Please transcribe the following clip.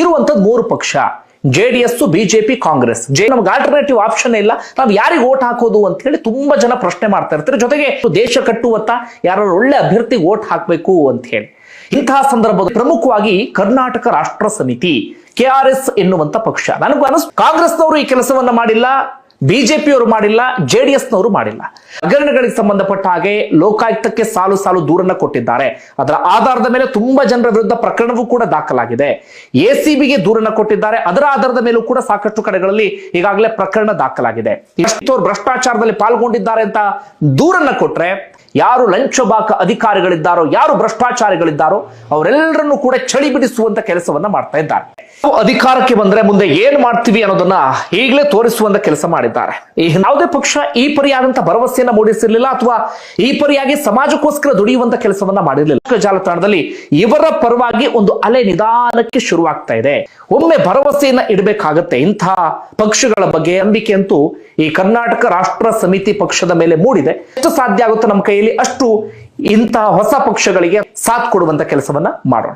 ಇರುವಂತದ್ದು ಮೂರು ಪಕ್ಷ. J D S BJP, Congress. J ನಮ್ಗೆ ಆಲ್ಟರ್ನೇಟಿವ್ ಆಪ್ಷನ್ ಇಲ್ಲ. ನಾವು ಯಾರಿಗೆ ಓಟ್ ಹಾಕೋದು ಅಂತ ಹೇಳಿ ತುಂಬಾ ಜನ ಪ್ರಶ್ನೆ ಮಾಡ್ತಾ ಇರ್ತಾರೆ. ಜೊತೆಗೆ ದೇಶ ಕಟ್ಟುವತ್ತ ಯಾರು ಒಳ್ಳೆ ಅಭ್ಯರ್ಥಿಗೆ ಓಟ್ ಹಾಕಬೇಕು ಅಂತ ಹೇಳಿ ಇಂತಹ ಸಂದರ್ಭದಲ್ಲಿ ಪ್ರಮುಖವಾಗಿ ಕರ್ನಾಟಕ ರಾಷ್ಟ್ರ ಸಮಿತಿ, ಕೆ ಆರ್ ಎಸ್ ಎನ್ನುವಂತ ಪಕ್ಷ. ನನಗೂ ಅನಿಸ್ ಕಾಂಗ್ರೆಸ್ನವರು ಈ ಕೆಲಸವನ್ನ ಮಾಡಿಲ್ಲ. ಬಿಜೆಪಿಯವರು ಮಾಡಿಲ್ಲ ಜೆ ಡಿ ಎಸ್ನವರು ಮಾಡಿಲ್ಲ. ಹಗರಣಗಳಿಗೆ ಸಂಬಂಧಪಟ್ಟ ಹಾಗೆ ಲೋಕಾಯುಕ್ತಕ್ಕೆ ಸಾಲು ಸಾಲು ದೂರನ್ನ ಕೊಟ್ಟಿದ್ದಾರೆ. ಅದರ ಆಧಾರದ ಮೇಲೆ ತುಂಬಾ ಜನರ ವಿರುದ್ಧ ಪ್ರಕರಣವೂ ಕೂಡ ದಾಖಲಾಗಿದೆ. ಎಸಿಬಿಗೆ ದೂರನ್ನ ಕೊಟ್ಟಿದ್ದಾರೆ. ಅದರ ಆಧಾರದ ಮೇಲೂ ಕೂಡ ಸಾಕಷ್ಟು ಕಡೆಗಳಲ್ಲಿ ಈಗಾಗಲೇ ಪ್ರಕರಣ ದಾಖಲಾಗಿದೆ. ಭ್ರಷ್ಟಾಚಾರದಲ್ಲಿ ಪಾಲ್ಗೊಂಡಿದ್ದಾರೆ ಅಂತ ದೂರನ್ನ ಕೊಟ್ರೆ ಯಾರು ಲಂಚಬಾಕ ಅಧಿಕಾರಿಗಳಿದ್ದಾರೋ, ಯಾರು ಭ್ರಷ್ಟಾಚಾರಿಗಳಿದ್ದಾರೋ, ಅವರೆಲ್ಲರನ್ನು ಕೂಡ ಚಳಿ ಬಿಡಿಸುವಂತ ಕೆಲಸವನ್ನ ಮಾಡ್ತಾ ಇದ್ದಾರೆ. ಅಧಿಕಾರಕ್ಕೆ ಬಂದ್ರೆ ಮುಂದೆ ಏನ್ ಮಾಡ್ತೀವಿ ಅನ್ನೋದನ್ನ ಈಗಲೇ ತೋರಿಸುವಂತ ಕೆಲಸ ಮಾಡಿದ್ದಾರೆ. ಯಾವುದೇ ಪಕ್ಷ ಈ ಪರಿಯಾದಂತ ಭರವಸೆಯನ್ನ ಮೂಡಿಸಿರ್ಲಿಲ್ಲ ಅಥವಾ ಈ ಪರಿಯಾಗಿ ಸಮಾಜಕ್ಕೋಸ್ಕರ ದುಡಿಯುವಂತ ಕೆಲಸವನ್ನ ಮಾಡಿರಲಿಲ್ಲ. ಜಾಲತಾಣದಲ್ಲಿ ಇವರ ಪರವಾಗಿ ಒಂದು ಅಲೆ ನಿಧಾನಕ್ಕೆ ಶುರುವಾಗ್ತಾ ಇದೆ. ಒಮ್ಮೆ ಭರವಸೆಯನ್ನ ಇಡಬೇಕಾಗತ್ತೆ. ಇಂತಹ ಪಕ್ಷಗಳ ಬಗ್ಗೆ ನಂಬಿಕೆ ಅಂತೂ ಈ ಕರ್ನಾಟಕ ರಾಷ್ಟ್ರ ಸಮಿತಿ ಪಕ್ಷದ ಮೇಲೆ ಮೂಡಿದೆ. ಎಷ್ಟು ಸಾಧ್ಯ ಆಗುತ್ತೆ ನಮ್ಮ ಅಷ್ಟು ಇಂತಹ ಹೊಸ ಪಕ್ಷಗಳಿಗೆ ಸಾಥ್ ಕೊಡುವಂತ ಕೆಲಸವನ್ನ ಮಾಡೋಣ.